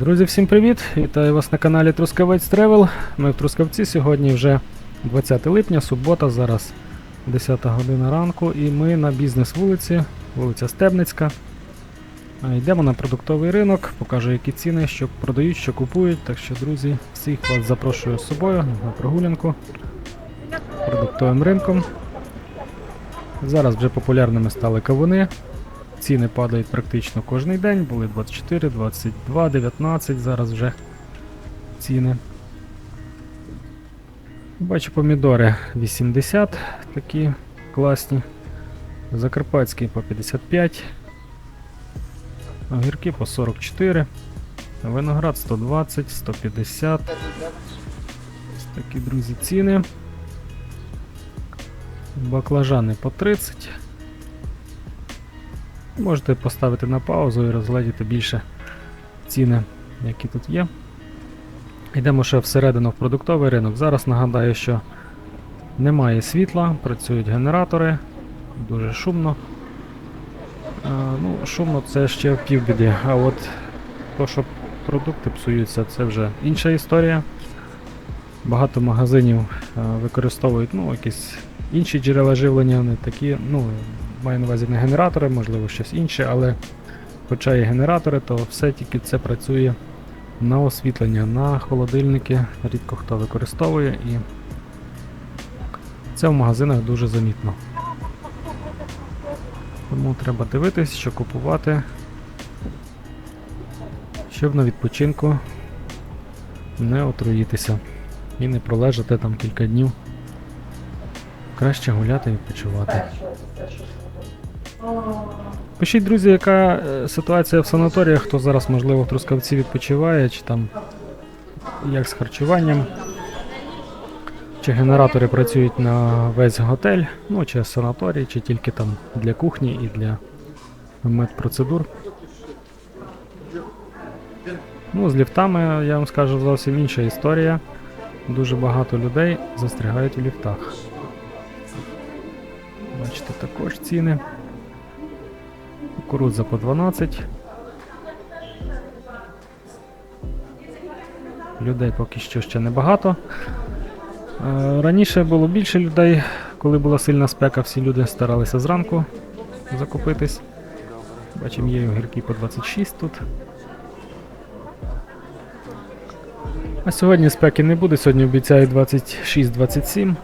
Друзі, всім привіт! Вітаю вас на каналі Трускавець Тревел. Ми в Трускавці сьогодні вже 20 липня, субота, зараз 10 година ранку, і ми на бізнес вулиці, вулиця Стебницька. Йдемо на продуктовий ринок, покажу, які ціни, що продають, що купують. Так що, друзі, всіх вас запрошую з собою на прогулянку продуктовим ринком. Зараз вже популярними стали кавуни. Ціни падають практично кожен день, були 24, 22, 19, зараз вже ціни. Бачу помідори 80 такі класні. Закарпатські по 55. Огірки по 44. Виноград 120, 150. Ось такі, друзі, ціни. Баклажани по 30. Можете поставити на паузу і розглядіти більше ціни, які тут є. Йдемо ще всередину в продуктовий ринок. Зараз нагадаю, що немає світла, працюють генератори, дуже шумно. А, ну, Шумно це ще в півбіді, а от то, що продукти псуються, це вже інша історія. Багато магазинів використовують ну, якісь інші джерела живлення, не такі, ну, маю на увазі не генератори, можливо, щось інше, але хоча і генератори, то все тільки це працює на освітлення, на холодильники, рідко хто використовує і це в магазинах дуже замітно. Тому треба дивитись, що купувати, щоб на відпочинку не отруїтися і не пролежати там кілька днів. Краще гуляти і відпочивати. Пишіть, друзі, яка е, ситуація в санаторіях, хто зараз, можливо, в Трускавці відпочиває, чи там як з харчуванням, чи генератори працюють на весь готель, ну чи санаторій, чи тільки там для кухні і для медпроцедур. Ну, з ліфтами, я вам скажу, зовсім інша історія. Дуже багато людей застрягають у ліфтах. Бачите, також ціни. Кукурудза по 12. Людей поки що ще небагато. Е, Раніше було більше людей, коли була сильна спека, всі люди старалися зранку закупитись. Бачимо, є огірки по 26 тут. А сьогодні спеки не буде, сьогодні обіцяють 26-27.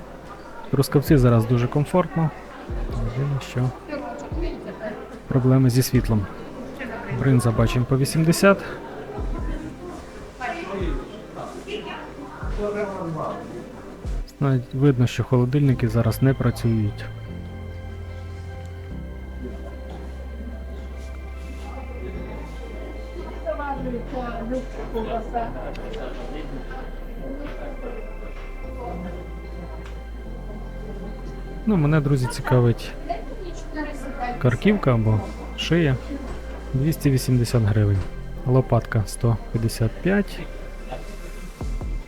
Трускавці зараз дуже комфортно. Єдине, що проблеми зі світлом. Бринза бачимо по 80. Навіть видно, що холодильники зараз не працюють. Ну, мене, друзі, цікавить карківка або шия 280 гривень. Лопатка 155,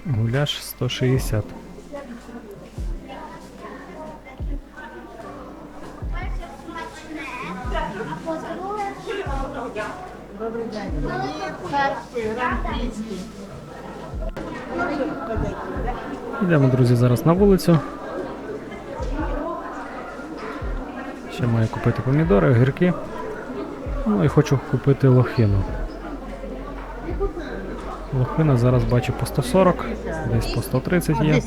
гуляш 160. Йдемо, друзі, зараз на вулицю. Ще маю купити помідори, огірки. Ну і хочу купити лохину. Лохина зараз бачу по 140, десь по 130 є.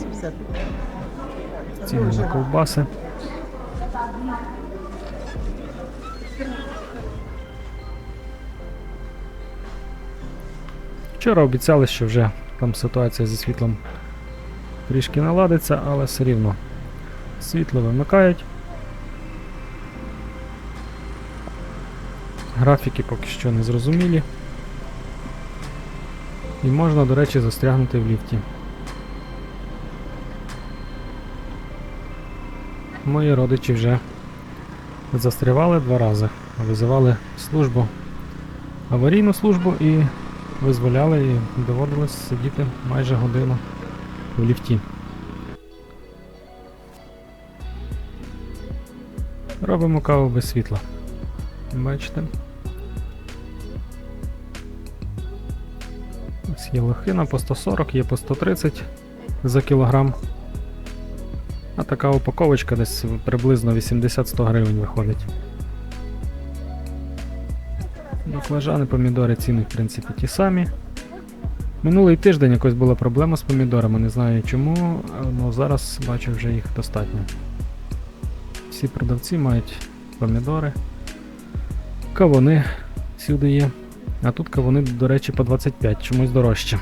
Ціни на ковбаси. Вчора обіцяли, що вже там ситуація зі світлом трішки наладиться, але все рівно світло вимикають. Графіки поки що не зрозумілі. І можна, до речі, застрягнути в ліфті. Мої родичі вже застрявали два рази, визивали службу, аварійну службу і визволяли, і доводилось сидіти майже годину в ліфті. Робимо каву без світла. Бачите? Ось є лохина по 140, є по 130 за кілограм. А така упаковочка десь приблизно 80-100 гривень виходить. Баклажани, помідори, ціни, в принципі, ті самі. Минулий тиждень якось була проблема з помідорами, не знаю чому, але зараз бачу вже їх достатньо. Всі продавці мають помідори. Кавуни всюди є. А тут кавуни, до речі, по 25, чомусь дорожче.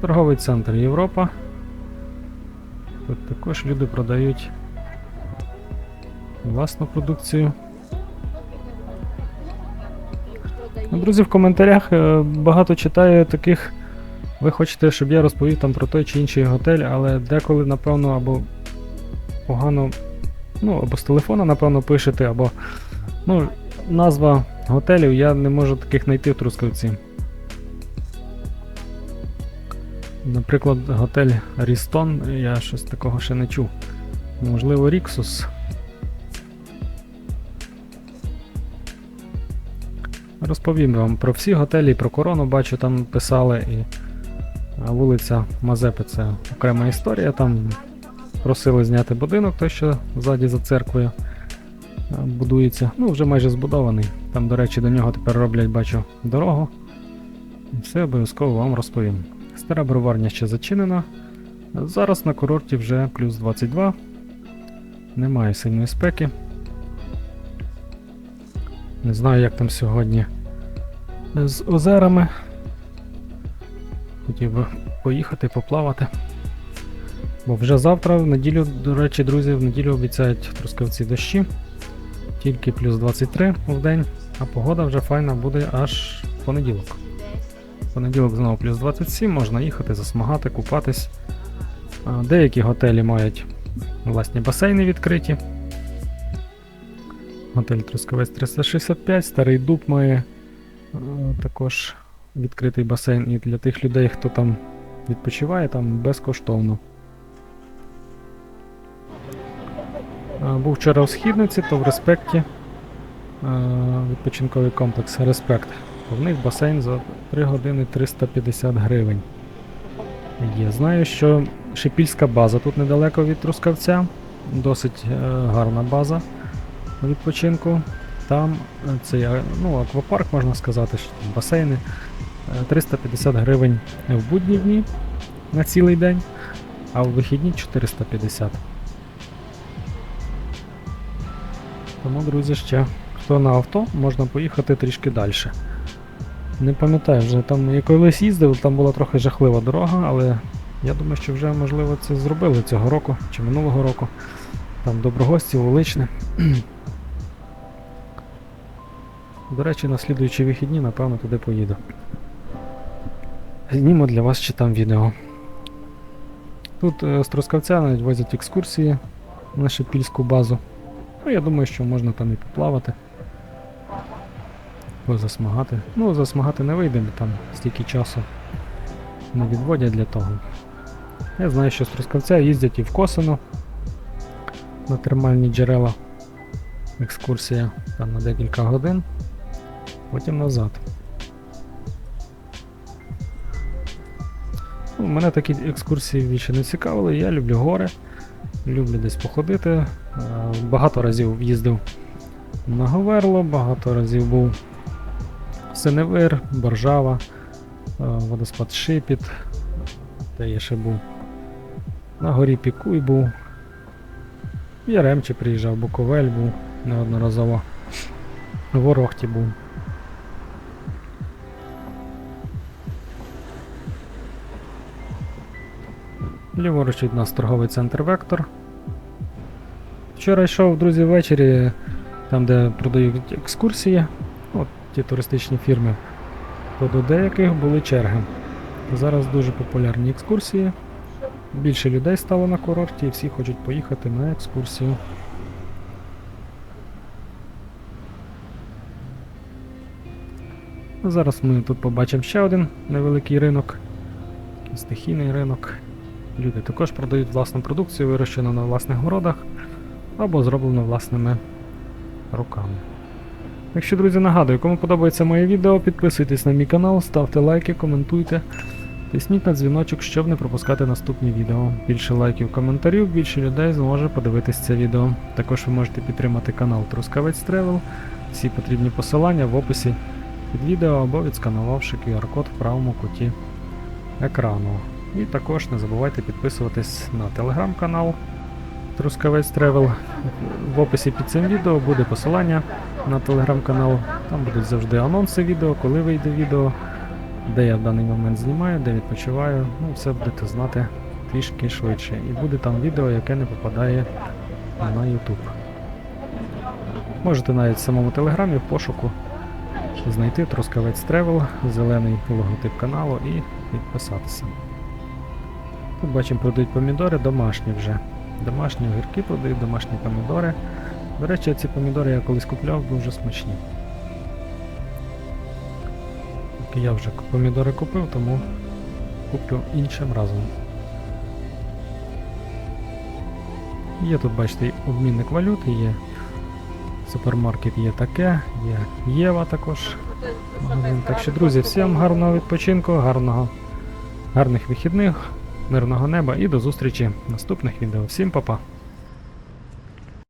Торговий центр Європа. Тут також люди продають власну продукцію. Ну, Друзі, в коментарях е, багато читаю таких. Ви хочете, щоб я розповів там про той чи інший готель, але деколи, напевно, або погано, ну, або з телефона, напевно, пишете, або ну, назва готелів я не можу таких знайти в Трускавці. Наприклад, готель Рістон, я щось такого ще не чув. Можливо, Ріксус. Розповім вам про всі готелі, про корону бачу, там писали і вулиця Мазепи це окрема історія. Там просили зняти будинок, той, що ззаді за церквою будується. Ну, вже майже збудований. Там, до речі, до нього тепер роблять, бачу, дорогу. І Все обов'язково вам розповім. Стара броварня ще зачинена. Зараз на курорті вже плюс 22. Немає сильної спеки. Не знаю, як там сьогодні з озерами. Хотів би поїхати, поплавати. Бо вже завтра, в неділю, до речі, друзі, в неділю обіцяють трускавці дощі. Тільки плюс 23 в день, а погода вже файна буде аж в понеділок. В понеділок знову плюс 27, можна їхати, засмагати, купатись. Деякі готелі мають власні басейни відкриті. Готель Трускавець 365, старий дуб має е, також відкритий басейн. І для тих людей, хто там відпочиває, там безкоштовно. Був вчора у східниці, то в респекті е, відпочинковий комплекс Респект. В них басейн за 3 години 350 гривень. Є. Знаю, що Шипільська база тут недалеко від Трускавця. Досить е, гарна база відпочинку. Там е, цей е, ну, аквапарк, можна сказати, що там басейни. Е, 350 гривень в будні дні на цілий день, а в вихідні 450. Тому, друзі, ще хто на авто, можна поїхати трішки далі. Не пам'ятаю, вже там я колись їздив, там була трохи жахлива дорога, але я думаю, що вже можливо це зробили цього року чи минулого року. Там Доброгості, Вуличне. До речі, на слідуючі вихідні, напевно, туди поїду. Знімо для вас ще там відео. Тут е, з Трускавця навіть возять екскурсії на Шипільську базу. Ну, я думаю, що можна там і поплавати. Позасмагати. Ну, засмагати не вийде, там стільки часу не відводять для того. Я знаю, що з їздять і в Косино на термальні джерела. Екскурсія там на декілька годин, потім назад. Ну, мене такі екскурсії більше не цікавили. Я люблю гори, люблю десь походити. Е, Багато разів їздив на Говерло, багато разів був Синевир, Боржава, е, водоспад Шипіт, де я ще був. На горі Пікуй був. В Яремче приїжджав, Буковель був неодноразово. В Ворохті був. Ліворуч від нас торговий центр Вектор. Вчора йшов, друзі, ввечері, там, де продають екскурсії, от ті туристичні фірми, то до деяких були черги. Зараз дуже популярні екскурсії. Більше людей стало на курорті і всі хочуть поїхати на екскурсію. Зараз ми тут побачимо ще один невеликий ринок, стихійний ринок. Люди також продають власну продукцію, вирощену на власних городах або зроблену власними руками. Так що, друзі, нагадую, кому подобається моє відео, підписуйтесь на мій канал, ставте лайки, коментуйте. Тисніть на дзвіночок, щоб не пропускати наступні відео. Більше лайків, коментарів, більше людей зможе подивитись це відео. Також ви можете підтримати канал Трускавець Тревел. Всі потрібні посилання в описі під відео або відсканувавши QR-код в правому куті екрану. І також не забувайте підписуватись на телеграм-канал Трускавець Тревел. В описі під цим відео буде посилання на телеграм-канал. Там будуть завжди анонси відео, коли вийде відео, де я в даний момент знімаю, де відпочиваю. Ну, все будете знати трішки швидше. І буде там відео, яке не попадає на YouTube. Можете навіть в самому телеграмі в пошуку знайти Трускавець Тревел, зелений логотип каналу і підписатися. Тут бачимо, продають помідори домашні вже. Домашні огірки продають, домашні помідори. До речі, ці помідори я колись купляв, дуже смачні. Я вже помідори купив, тому куплю іншим разом. Є тут, бачите, обмінник валюти, є супермаркет є таке, є Єва також. магазин. Так що, друзі, всім гарного відпочинку, гарного, гарних вихідних, мирного неба і до зустрічі в наступних відео. Всім па-па!